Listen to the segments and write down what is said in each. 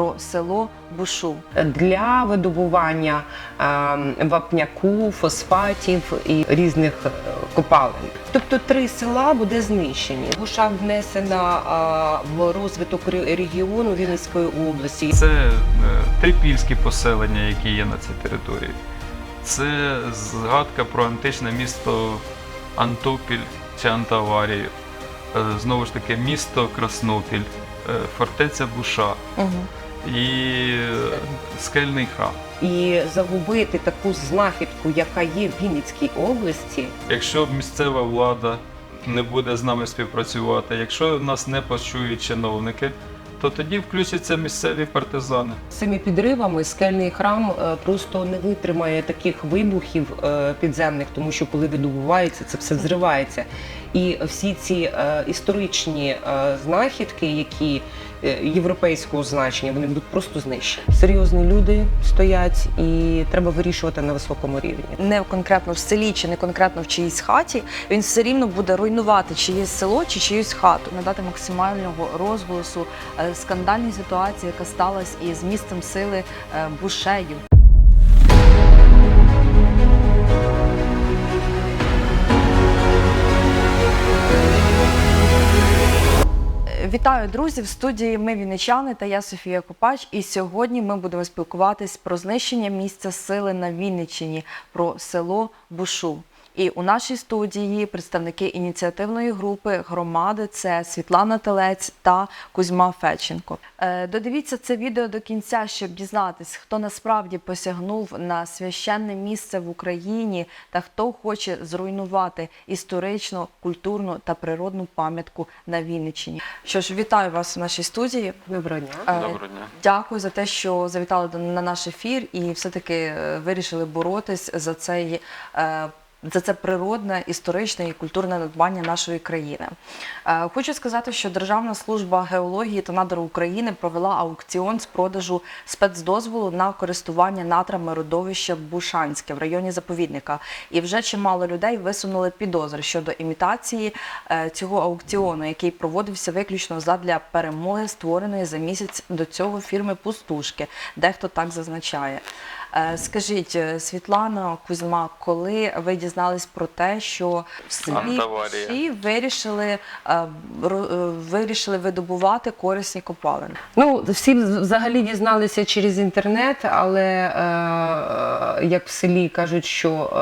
про село Бушу. для видобування е, вапняку, фосфатів і різних е, копалин. Тобто три села буде знищені. Буша внесена е, в розвиток регіону Вінницької області. Це трипільські поселення, які є на цій території. Це згадка про античне місто Антопіль чи Антаварію. Знову ж таки, місто Краснопіль, фортеця Буша і е, скельний храм. І загубити таку знахідку, яка є в Вінницькій області, Якщо місцева влада не буде з нами співпрацювати, якщо нас не почують чиновники, то тоді включаться місцеві партизани. Цими підривами скельний храм е, просто не витримає таких вибухів е, підземних, тому що коли видобувається, це все зривається. І всі ці історичні знахідки, які європейського значення, вони будуть просто знищені. Серйозні люди стоять, і треба вирішувати на високому рівні. Не конкретно в селі чи не конкретно в чиїсь хаті, він все рівно буде руйнувати чиєсь село чи чиюсь хату, надати максимального розголосу е, скандальній ситуації, яка сталася із місцем сили е, Вітаю, друзі! В студії ми вінничани та я Софія Копач. І сьогодні ми будемо спілкуватись про знищення місця сили на Вінниччині, про село Бушу. І у нашій студії представники ініціативної групи громади це Світлана Телець та Кузьма Феченко. Е, Додивіться це відео до кінця, щоб дізнатись, хто насправді посягнув на священне місце в Україні та хто хоче зруйнувати історичну, культурну та природну пам'ятку на Вінниччині. Що ж, вітаю вас у нашій студії. Доброго дня. Е, Доброго дня. Дякую за те, що завітали до- на наш ефір і все-таки е, вирішили боротись за цей. Е, За це природне, історичне і культурне надбання нашої країни. Е, Хочу сказати, що Державна служба геології та надр України провела аукціон з продажу спецдозволу на користування надрами родовища Бушанське в районі заповідника. І вже чимало людей висунули підозри щодо імітації е, цього аукціону, який проводився виключно задля перемоги, створеної за місяць до цього фірми Пустушки. Дехто так зазначає. Е, Скажіть, е, Світлана Кузьма, коли ви дізнались про те, що в селі. Буші вирішили, е, вирішили видобувати корисні копалини? Ну, всі взагалі дізналися через інтернет, але як в селі кажуть, що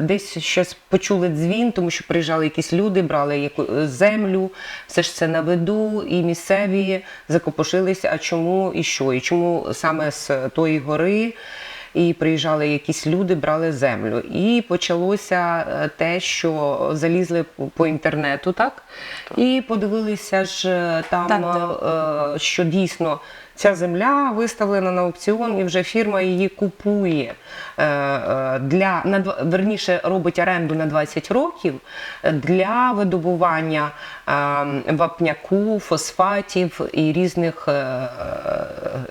десь щось почули дзвін, тому що приїжджали якісь люди, брали яку землю, все ж це на виду, і місцеві закопошилися, а чому і що, і чому саме з тої гори. І приїжджали якісь люди, брали землю. І почалося е, те, що залізли по- інтернету, так? І подивилися ж е, там, Так, е, що дійсно ця земля виставлена на аукціон, і вже фірма її купує для на верніше робить оренду на 20 років для видобування е, вапняку, фосфатів і різних,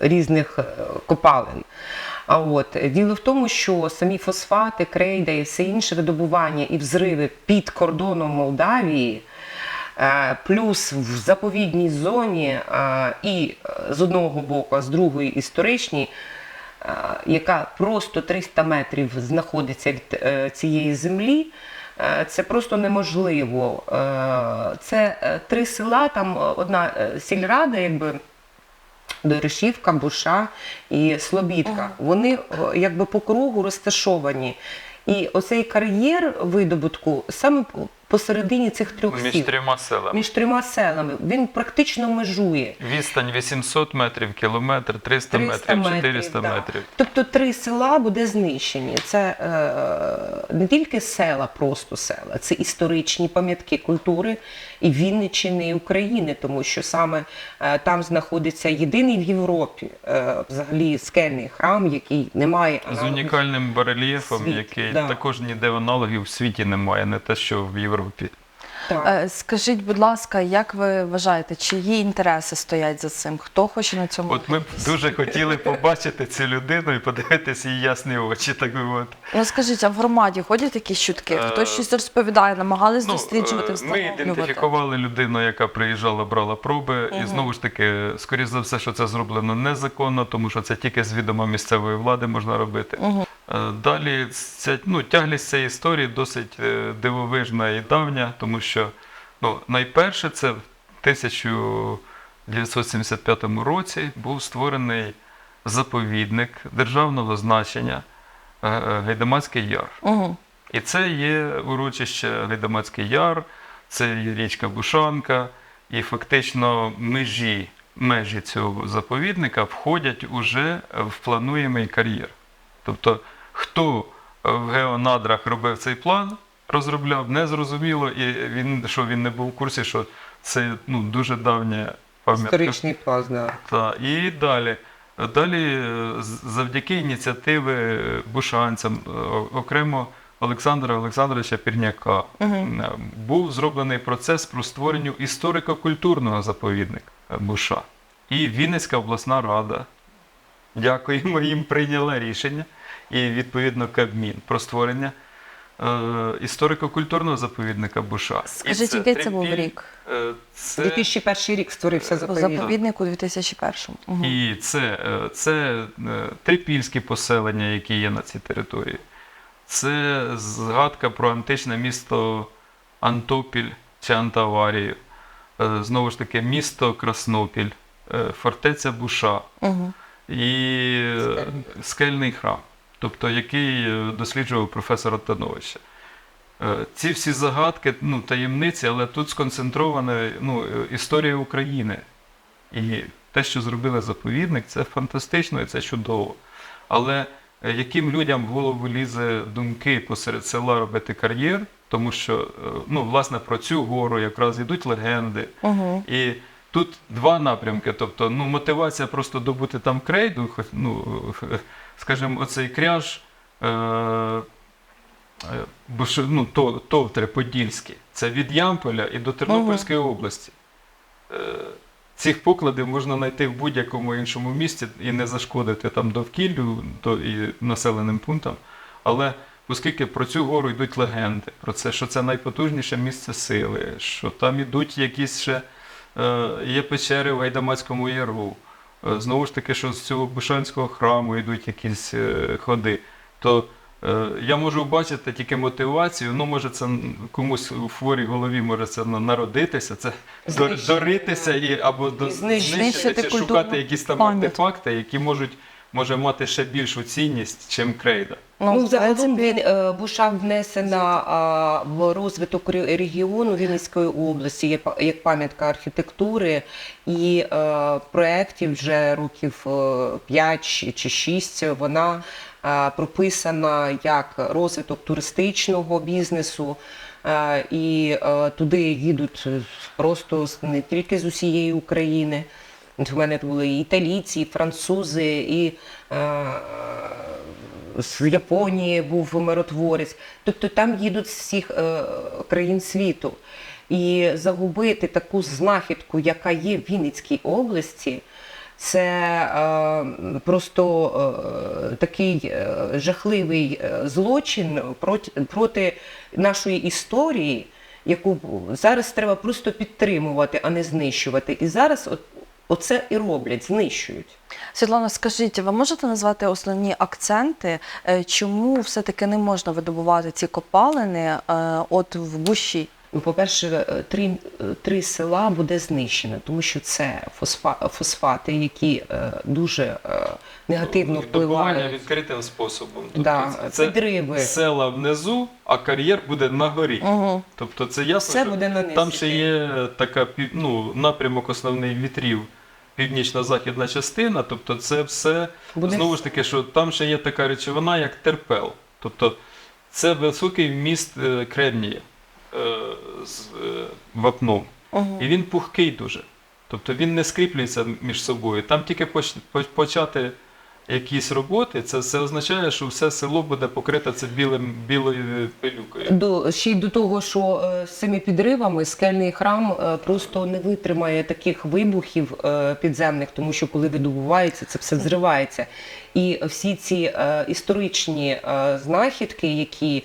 різних копалин. А от діло в тому, що самі фосфати, крейда і все інше видобування і взриви під кордоном Молдавії. Е, Плюс в заповідній зоні е, і е, з одного боку, а з другої історичній, яка просто 300 метрів знаходиться від цієї землі, це просто неможливо. Це три села, там одна сільрада, якби. Дорошівка, Буша і Слобідка. Вони е, якби по кругу розташовані. І оцей кар'єр видобутку саме посередині цих трьох Між сіл, трьома селами. між трьома селами, він практично межує. Відстань 800 метрів, кілометр, 300, 300 метрів, 400 да. метрів. Тобто три села буде знищені. Це е, не тільки села, просто села, це історичні пам'ятки культури і Вінниччини, і України, тому що саме е, там знаходиться єдиний в Європі е, взагалі скельний храм, який не має З унікальним барельєфом, Світ, який да. також ніде аналогів в світі немає, не те, що в Європі. Так. Е, Скажіть, будь ласка, як ви вважаєте, чиї інтереси стоять за цим? Хто хоче на цьому? От ми б дуже хотіли побачити цю людину і подивитися її ясні очі, так би мовити. Ну скажіть, а в громаді ходять якісь чутки? Хтось Е, щось розповідає, намагались Ну, досліджувати, е, ми ідентифікували людину, яка приїжджала, брала проби, і знову ж таки, скоріш за все, що це зроблено незаконно, тому що це тільки з відома місцевої влади можна робити. Е, Далі ця, ну, тяглість цієї історії досить е, дивовижна і давня, тому що ну, найперше це в 1975 році був створений заповідник державного значення е, е, Гайдамацький яр. Угу. І це є урочище Гайдамацький яр, це є річка Бушанка, і фактично межі, межі цього заповідника входять уже в плануємий кар'єр. Тобто, хто в геонадрах робив цей план, розробляв, незрозуміло, і він, що він не був в курсі, що це ну, дуже давня пам'ятка. Історичний пласт, да. Та, і далі. Далі, е, завдяки ініціативи бушанцям, е, окремо Олександра Олександровича Пірняка, е, був зроблений процес про створення історико-культурного заповідника е, Буша. І Вінницька обласна рада, дякуємо їм, прийняла рішення, і відповідно Кабмін про створення е, історико-культурного заповідника Буша. Скажіть, який це був рік? е, Це... 2001 рік створився заповідник. Заповідник у 2001-му. Угу. І це, е, це е, трипільські поселення, які є на цій території. Це згадка про античне місто Антопіль чи Антаварію. Е, Знову ж таки, місто Краснопіль, е, фортеця Буша Угу. і е, скельний храм, тобто який е, досліджував професор Антоновича. Е, Ці всі загадки, ну, таємниці, але тут сконцентрована ну, е, історія України. І те, що зробили заповідник, це фантастично і це чудово. Але яким людям в голову лізе думки посеред села робити кар'єр, тому що ну, власне про цю гору якраз йдуть легенди. Угу. І тут два напрямки. Тобто, ну, мотивація просто добути там крейду, ну, скажімо, оцей кряж. Е- е, бо що, ну, то, Товтре Подільське, це від Ямполя і до Тернопільської області. Е, цих покладів можна знайти в будь-якому іншому місці і не зашкодити там довкіллю то і населеним пунктам. Але оскільки про цю гору йдуть легенди, про це, що це найпотужніше місце сили, що там ідуть якісь ще є печери в Гайдамацькому яру. Е, Знову ж таки, що з цього Бушанського храму йдуть якісь е, ходи, то е, я можу бачити тільки мотивацію. Ну, може, це комусь у хворій голові може це народитися, це Знищити. доритися і або знищити Знищити чи культуру. шукати якісь там пам'ять. артефакти, які можуть може мати ще більшу цінність, чим крейда. Ну, в загалом він е, Буша внесена а, в розвиток ре- регіону Вінницької області є па- як пам'ятка архітектури і е, проєктів вже років 5 чи 6 вона е, прописана як розвиток туристичного бізнесу. е, І е, туди їдуть просто з- не тільки з усієї України. У мене були італійці, і французи, і е, з Японії був миротворець. Тобто там їдуть з всіх е, країн світу. І загубити таку знахідку, яка є в Вінницькій області, це е, просто е, такий е, жахливий е, злочин проти, проти нашої історії, яку зараз треба просто підтримувати, а не знищувати. І зараз от, оце і роблять, знищують. Світлана, скажіть, ви можете назвати основні акценти, е, чому все-таки не можна видобувати ці копалини е, от в Буші? Ну, по-перше, е, три, три села буде знищено, тому що це фосфа, фосфати, які дуже негативно Добування впливають. відкритим способом. Тобто Да, це підриви. села внизу, а кар'єр буде на горі. Угу. Тобто це ясно, Все що буде на там ще є така ну, напрямок основний вітрів. Північно-західна частина, тобто це все Буде- знову ж таки, що там ще є така речовина, як терпел. Тобто це високий вміст е, кремнія е, з е, вапном. Угу. І він пухкий дуже. Тобто він не скріплюється між собою. Там тільки поч- почати якісь роботи, це все означає, що все село буде покрите це білим білою пилюкою. До ще й до того, що е, з цими підривами скельний храм е, просто не витримає таких вибухів е, підземних, тому що коли видобувається, це все взривається. І всі ці історичні знахідки, які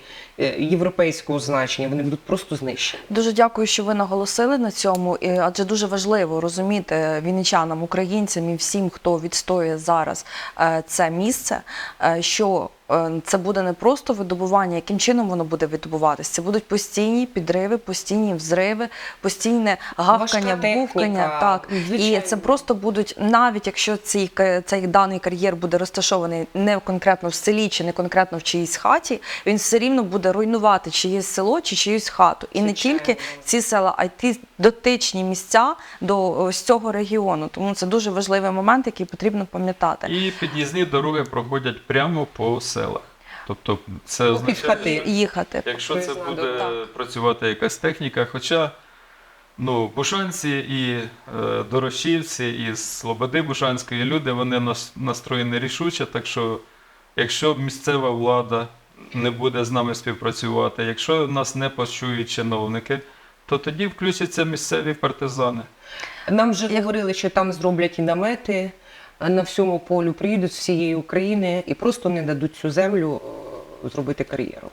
європейського значення, вони будуть просто знищені. Дуже дякую, що ви наголосили на цьому, адже дуже важливо розуміти вінничанам, українцям і всім, хто відстоює зараз е, це місце, е, що е, це буде не просто видобування, яким чином воно буде відбуватися. Це будуть постійні підриви, постійні взриви, постійне гавкання, бухкання. Так і це просто будуть, навіть якщо цей, цей даний кар'єр буде розташований не конкретно в селі чи не конкретно в чиїсь хаті, він все рівно буде руйнувати чиєсь село чи чиюсь хату. І не тільки ці села, а й ті дотичні місця до ось цього регіону. Тому це дуже важливий момент, який потрібно пам'ятати. І під'їзні дороги проходять прямо по селах. Тобто це означає, що Їхати. якщо це буде дорога. працювати якась техніка, хоча ну, бушанці і е, дорошівці, і Слободи Бушанської люди вони нас- настроєні рішуче, так що якщо місцева влада не буде з нами співпрацювати, якщо нас не почують чиновники, то тоді включаться місцеві партизани. Нам вже говорили, що там зроблять і намети на всьому полю, приїдуть з всієї України і просто не дадуть цю землю е, зробити кар'єру.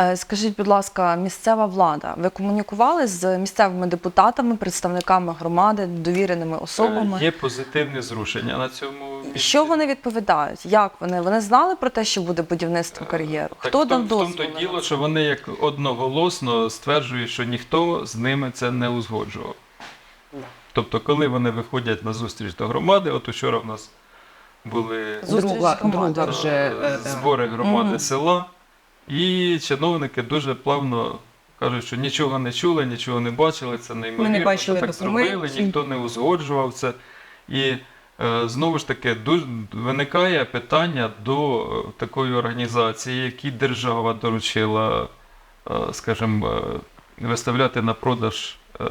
Е, Скажіть, будь ласка, місцева влада. Ви комунікували з місцевими депутатами, представниками громади, довіреними особами? Е, Є позитивні зрушення на цьому місці. Що вони відповідають? Як вони? Вони знали про те, що буде будівництво кар'єру? Хто дав тому- в тому то діло, що вони як одноголосно стверджують, що ніхто з ними це не узгоджував. Тобто, коли вони виходять на зустріч до громади, от учора в нас були друга, друга вже е, е, збори громади Мгм. села, і чиновники дуже плавно кажуть, що нічого не чули, нічого не бачили, це неймовірно, бачили що так зробили, ніхто не узгоджував це. І е, знову ж таки дуже виникає питання до е, такої організації, якій держава доручила, е, скажімо, е, виставляти на продаж е,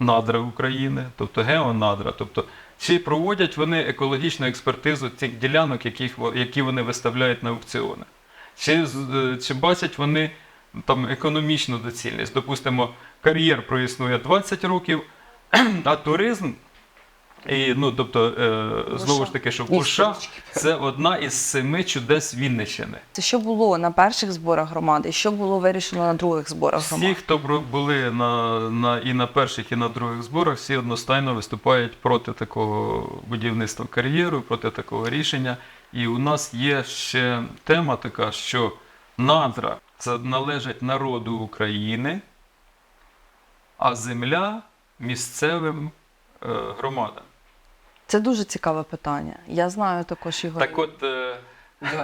надра України, тобто геонадра. Тобто, чи проводять вони екологічну експертизу тих ділянок, яких, які вони виставляють на аукціони? Чи, е, чи бачать вони там економічну доцільність? Допустимо, кар'єр проіснує 20 років, а туризм. І, ну, тобто, е, знову ж таки, що Ні, Буша це одна із семи чудес Вінниччини. Це що було на перших зборах громади, що було вирішено на других зборах Всі, хто були на, на, і на перших, і на других зборах, всі одностайно виступають проти такого будівництва кар'єру, проти такого рішення. І у нас є ще тема така, що надра це належить народу України, а земля місцевим е, громадам. Це дуже цікаве питання. Я знаю також його. Так от е,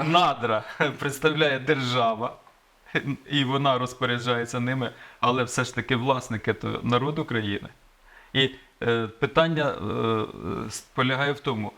надра представляє держава, і вона розпоряджається ними, але все ж таки власники то народ України. І е, питання полягає в тому,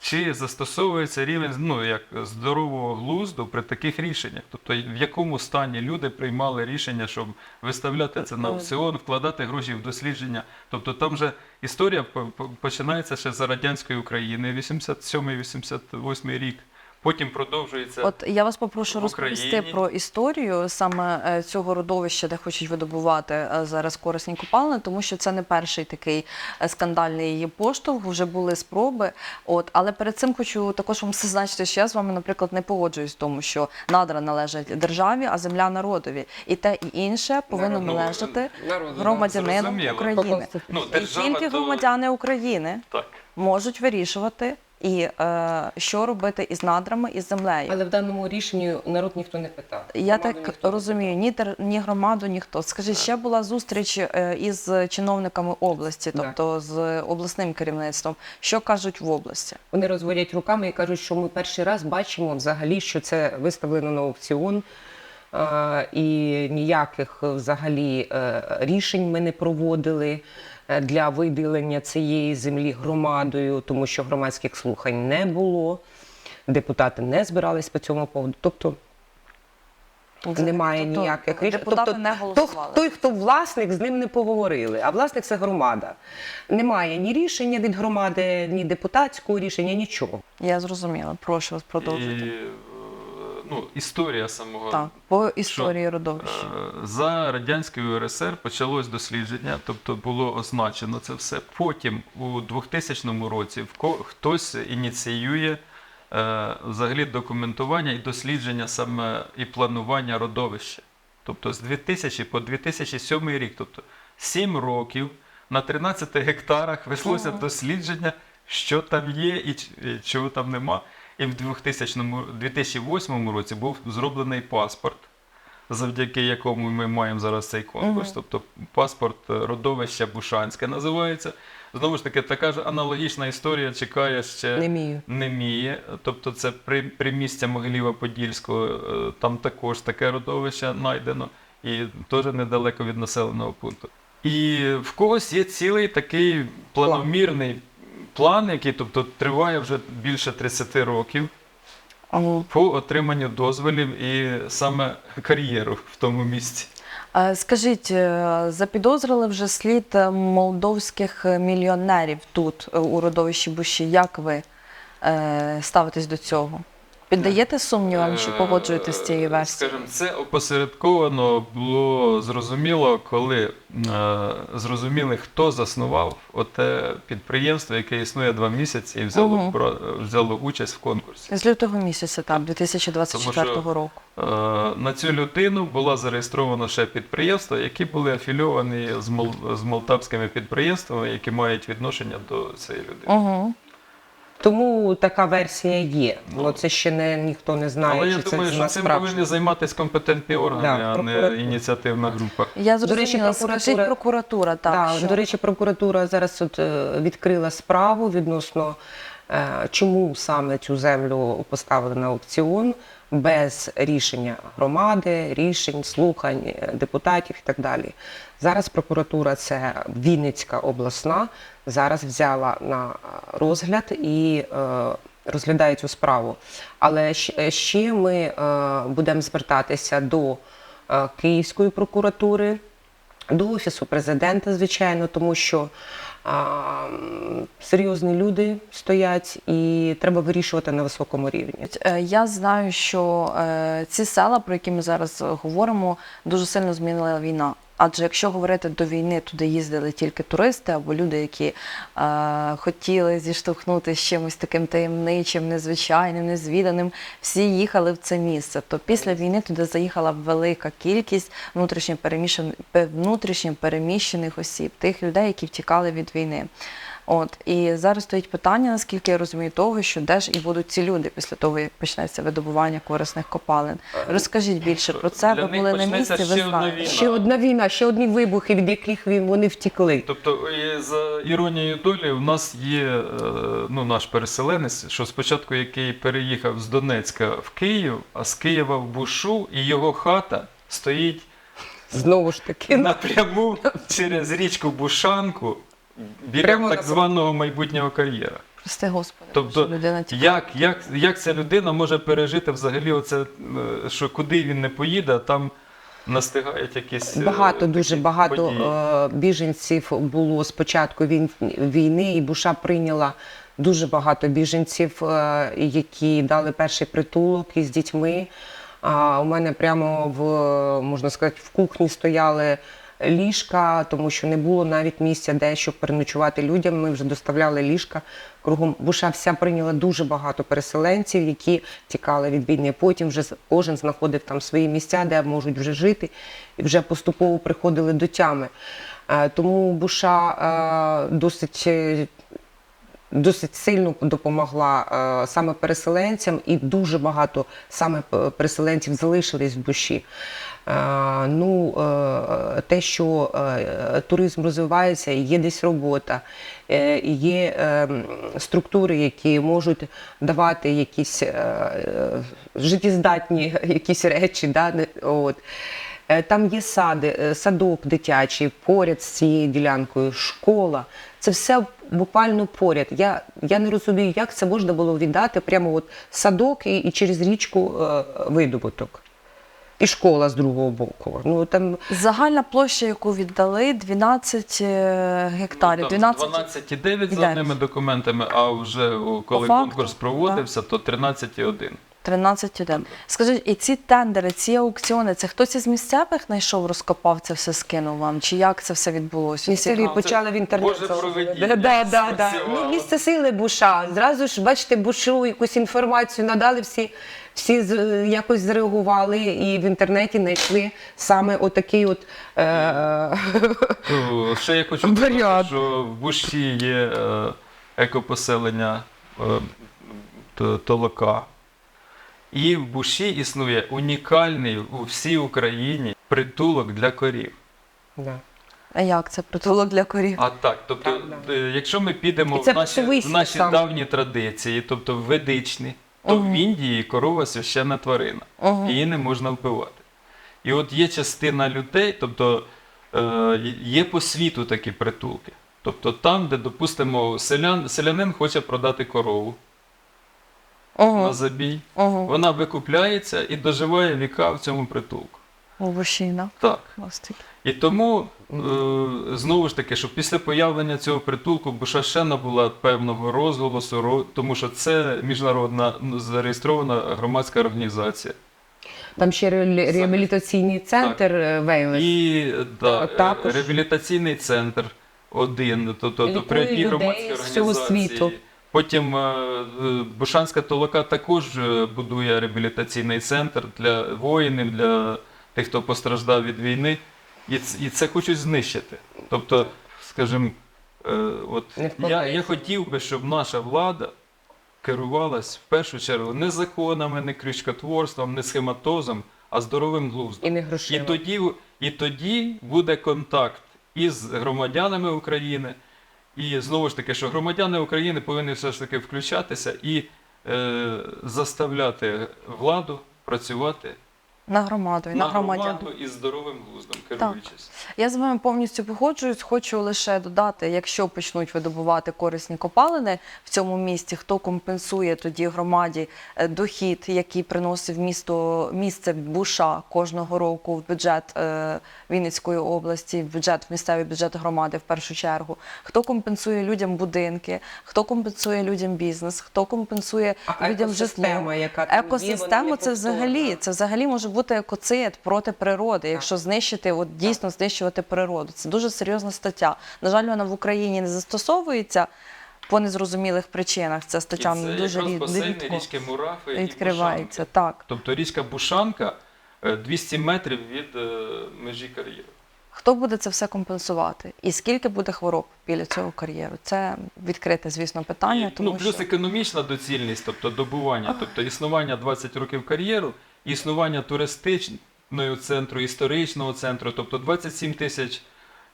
чи застосовується рівень ну, як здорового глузду при таких рішеннях? Тобто в якому стані люди приймали рішення, щоб виставляти це на аукціон, вкладати гроші в дослідження. Тобто там же історія по- по- починається ще за радянської України, 87-88 рік. Потім продовжується. От я вас попрошу в розповісти про історію саме е, цього родовища, де хочуть видобувати е, зараз корисні копалини, тому що це не перший такий е, скандальний її поштовх. Вже були спроби. От, але перед цим хочу також вам зазначити, що я з вами, наприклад, не погоджуюсь в тому, що надра належать державі, а земля народові. І те, і інше повинно Ну, належати Народу, Зрозуміло. України. Ну, І тільки то- громадяни України Так. можуть вирішувати. І е, що робити із надрами і з землею. Але в даному рішенні народ ніхто не питав. Я Громаду так ніхто не розумію, ні, тер- ні громаду, ніхто. Скажіть, ще була зустріч е, із чиновниками області, Да. тобто з обласним керівництвом. Що кажуть в області? Вони розводять руками і кажуть, що ми перший раз бачимо взагалі, що це виставлено на аукціон. е, І ніяких взагалі е, рішень ми не проводили для виділення цієї землі громадою, тому що громадських слухань не було, депутати не збирались по цьому поводу. Тобто Немає Тобто ніяких рішень. Депутати не голосували. той, хто власник, з ним не поговорили. А власник це громада. Немає ні рішення від громади, ні депутатського рішення, нічого. Я зрозуміла. Прошу вас продовжити. е, ну, історія самого Так, по історії родовища. Е, За радянської УРСР почалось дослідження, тобто було означено це все. Потім у 2000 році в хтось ініціює е, взагалі документування і дослідження саме і планування родовища. Тобто з 2000 по 2007 рік, тобто 7 років на 13 гектарах веслося дослідження, що там є і і чого там нема. І в 2000, 2008 році був зроблений паспорт завдяки якому ми маємо зараз цей конкурс. Тобто паспорт е, родовища Бушанське називається. Знову ж таки, така ж аналогічна історія чекає ще Немію. Неміє. Тобто це при, примістя Могилєва-Подільського, е, там також таке родовище знайдено і теж недалеко від населеного пункту. І в когось є цілий такий планомірний план, який тобто, триває вже більше 30 років по отриманню дозволів і саме кар'єру в тому місці. Скажіть, е, запідозрили вже слід е, молдовських мільйонерів тут, е, у родовищі Буші. Як ви ставитесь до цього? Піддаєте сумнівам чи погоджуєтесь з цією версією? Скажімо, це опосередковано було зрозуміло, коли е, зрозуміли, хто заснував оте підприємство, яке існує два місяці і взяло, Мгм. про, взяло участь в конкурсі. З лютого місяця, так, 2024 Тому що- року. Е, на цю людину було зареєстровано ще підприємства, які були афільовані з, мол, з молтавськими підприємствами, які мають відношення до цієї людини. Угу. Тому така версія є. Ну це ще не ніхто не знає, Але чи я це думаю, що цим насправді. повинні займатися компетентні органи, Да, а не прокуратура. ініціативна група. Я До речі, зрозуміла, скажіть прокуратура- прокуратура, так. Так, що... До речі, прокуратура зараз от, е, відкрила справу відносно е, чому саме цю землю поставили на аукціон без рішення громади, рішень, слухань е, депутатів і так далі. Зараз прокуратура, це Вінницька обласна, зараз взяла на розгляд і е, розглядає цю справу. Але ще ми е, будемо звертатися до е, Київської прокуратури до офісу президента, звичайно, тому що серйозні люди стоять і треба вирішувати на високому рівні. Е, Я знаю, що е, ці села, про які ми зараз е, говоримо, дуже сильно змінила війна. Адже якщо говорити до війни, туди їздили тільки туристи або люди, які е, хотіли зіштовхнутися з чимось таким таємничим, незвичайним, незвіданим, всі їхали в це місце. То після війни туди заїхала велика кількість внутрішньо переміщених осіб, тих людей, які втікали від війни. От і зараз стоїть питання, наскільки я розумію, того, що де ж і будуть ці люди після того, як почнеться видобування корисних копалин. Розкажіть більше про це. Для Ви були на місці, ви ще одна знаєте. війна. Ще одна війна, ще одні вибухи, від яких він- вони втікли. Тобто, за іронією долі, у нас є е, ну, наш переселенець, що спочатку який переїхав з Донецька в Київ, а з Києва в Бушу, і його хата стоїть Знову ж таки, напряму через річку Бушанку біля Прямо так на- званого майбутнього кар'єра. Прости Господи, Тобто, що людина тікає. Як, як, як ця людина може пережити взагалі оце, е, що куди він не поїде, а там настигають якісь е, багато, дуже такі багато події. е, біженців було з початку війни, і Буша прийняла дуже багато біженців, е, які дали перший притулок із дітьми. А у мене прямо в можна сказати, в кухні стояли ліжка, тому що не було навіть місця, де щоб переночувати людям. Ми вже доставляли ліжка. Кругом Буша вся прийняла дуже багато переселенців, які тікали від війни. Потім вже кожен знаходив там свої місця, де можуть вже жити, і вже поступово приходили до тями. Е, Тому Буша е, досить. Е, Досить сильно допомогла е, саме переселенцям, і дуже багато саме е, переселенців залишились в душі. Е, ну, е, те, що е, туризм розвивається, є десь робота, е, є е, структури, які можуть давати якісь е, е, життєздатні якісь речі. Да? От. Е, Там є сади, е, садок дитячий поряд з цією ділянкою, школа. Це все буквально поряд. Я, я не розумію, як це можна було віддати прямо от садок і, і через річку е, видобуток. і школа з другого боку. Ну там Загальна площа, яку віддали, 12 е, гектарів. Ну, Там 12... за одними документами, а вже коли факту, конкурс проводився, то 13,1. 13,1. Скажіть, і ці тендери, ці аукціони, це хтось із місцевих знайшов, розкопав це все, скинув вам? Чи як це все відбулося? Місцеві почали в інтернеті. Боже, проведіння Да, да, да, да. Ну, місце сили Буша. Зразу ж, бачите, Бушу якусь інформацію надали, всі, всі з- якось зреагували і в інтернеті знайшли саме отакий от. Е- Ну, Ще я хочу сказати, що в Буші є е, екопоселення е, Толока. І в Буші існує унікальний у всій Україні притулок для корів. да. А як це? Притулок для корів? А так, тобто, Так, да. е, якщо ми підемо І це в наші, в наші саме. давні традиції, тобто ведичні, то Мгм. в Індії корова священна тварина. Мгм. Її не можна вбивати. І от є частина людей, тобто е, є по світу такі притулки. Тобто там, де, допустимо, селян, селянин хоче продати корову на Угу. забій, Угу. вона викупляється і доживає віка в цьому притулку. Овощина. Так. І тому, е, знову ж таки, що після появлення цього притулку Буша ще набула певного розголосу, тому що це міжнародна ну, зареєстрована громадська організація. Там ще реабілі- реабілітаційний центр Вейлес. І да, також. реабілітаційний центр один, тобто Лікує при одній людей громадській з всього світу. Потім е, е, Бушанська толока також е, будує реабілітаційний центр для воїнів, для тих, хто постраждав від війни. І, це хочуть знищити. Тобто, скажімо, от я, я хотів би, щоб наша влада керувалась в першу чергу не законами, не крючкотворством, не схематозом, а здоровим глуздом. І не І тоді, і тоді буде контакт із громадянами України. І знову ж таки, що громадяни України повинні все ж таки включатися і е, заставляти владу працювати На громаду і на, на громадян. громаду із здоровим глуздом, керуючись. Я з вами повністю погоджуюсь. Хочу лише додати, якщо почнуть видобувати корисні копалини в цьому місті, хто компенсує тоді громаді е, дохід, який приносив місто місце Буша кожного року в бюджет е, Вінницької області, в бюджет в місцевий бюджет громади в першу чергу. Хто компенсує людям будинки, хто компенсує людям бізнес, хто компенсує А людям житло. екосистема, яка Екосистема це взагалі це взагалі може бути екоцид проти природи, якщо знищити, от дійсно знищувати природу. Це дуже серйозна стаття. На жаль, вона в Україні не застосовується по незрозумілих причинах. Ця стаття і це дуже рід- басейни рідко річки Мурафи відкривається. Бушанки. Так. Тобто річка Бушанка е, 200 метрів від е, межі кар'єру. Хто буде це все компенсувати? І скільки буде хвороб біля цього кар'єру? Це відкрите, звісно, питання. І, тому ну, плюс що... економічна доцільність, тобто добування, тобто існування 20 років кар'єру, і існування туристичного центру, історичного центру, тобто 27 тисяч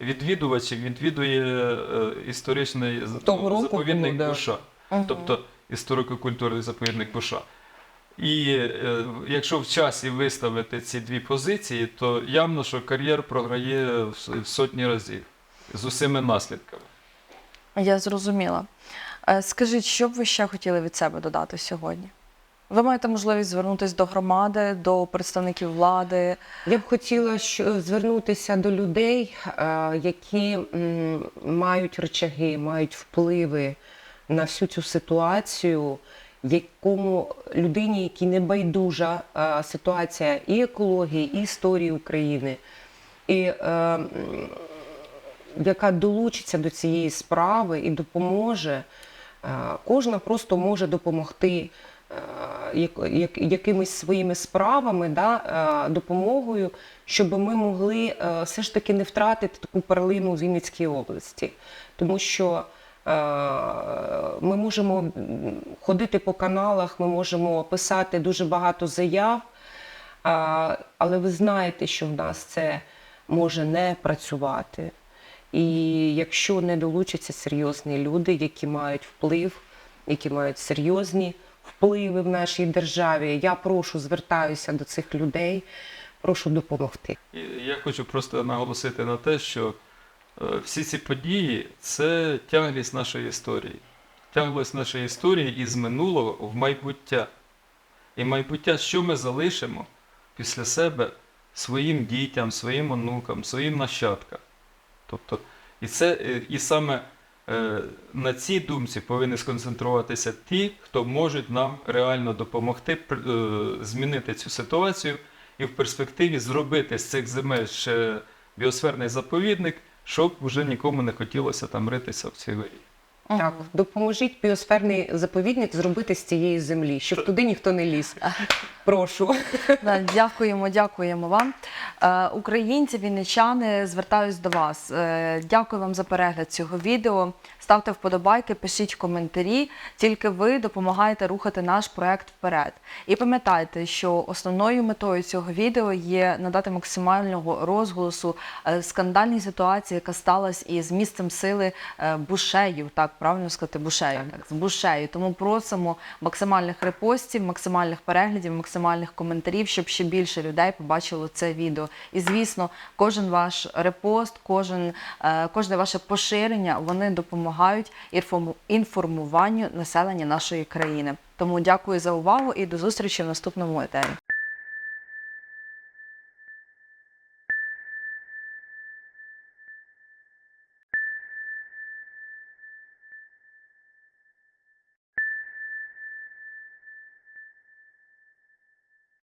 відвідувачів відвідує е, історичний Того року заповідник було, да. Буша, Мгм. тобто історико-культурний заповідник Буша. І е, якщо в часі виставити ці дві позиції, то явно, що кар'єр програє в в сотні разів з усіми наслідками. Я зрозуміла. Е, Скажіть, що б ви ще хотіли від себе додати сьогодні? Ви маєте можливість звернутися до громади, до представників влади. Я б хотіла звернутися до людей, е, які мають речаги, мають впливи на всю цю ситуацію, якому людині, якій не байдужа е, ситуація і екології, і історії України, і е, яка долучиться до цієї справи і допоможе. Кожна просто може допомогти якимись своїми справами, да, е, допомогою, щоб ми могли е, все ж таки не втратити таку перлину в Вінницькій області. Тому що е, ми можемо ходити по каналах, ми можемо писати дуже багато заяв, але ви знаєте, що в нас це може не працювати. І якщо не долучаться серйозні люди, які мають вплив, які мають серйозні впливи в нашій державі, я прошу звертаюся до цих людей, прошу допомогти. Я хочу просто наголосити на те, що е, всі ці події це тяглість нашої історії. Тяглість нашої історії із минулого в майбуття. І майбуття, що ми залишимо після себе своїм дітям, своїм онукам, своїм нащадкам. Тобто, і це е, і саме на цій думці повинні сконцентруватися ті, хто можуть нам реально допомогти е, змінити цю ситуацію і в перспективі зробити з цих земель ще біосферний заповідник, щоб вже нікому не хотілося там ритися в цій горі. Так, допоможіть біосферний заповідник зробити з цієї землі, щоб туди ніхто не ліз. Прошу. Да, Дякуємо, дякуємо вам. Е, Українці, вінничани, звертаюсь до вас. Е, Дякую вам за перегляд цього відео. Ставте вподобайки, пишіть коментарі. Тільки ви допомагаєте рухати наш проект вперед. І пам'ятайте, що основною метою цього відео є надати максимального розголосу е, скандальній ситуації, яка сталася із місцем сили Бушею. Так, правильно сказати, Бушею. Так, з Бушею. Тому просимо максимальних репостів, максимальних переглядів, максимальних коментарів, щоб ще більше людей побачило це відео. І звісно, кожен ваш репост, кожен, е, кожне ваше поширення вони допомагають інформу- інформуванню населення нашої країни. Тому дякую за увагу і до зустрічі в наступному етері.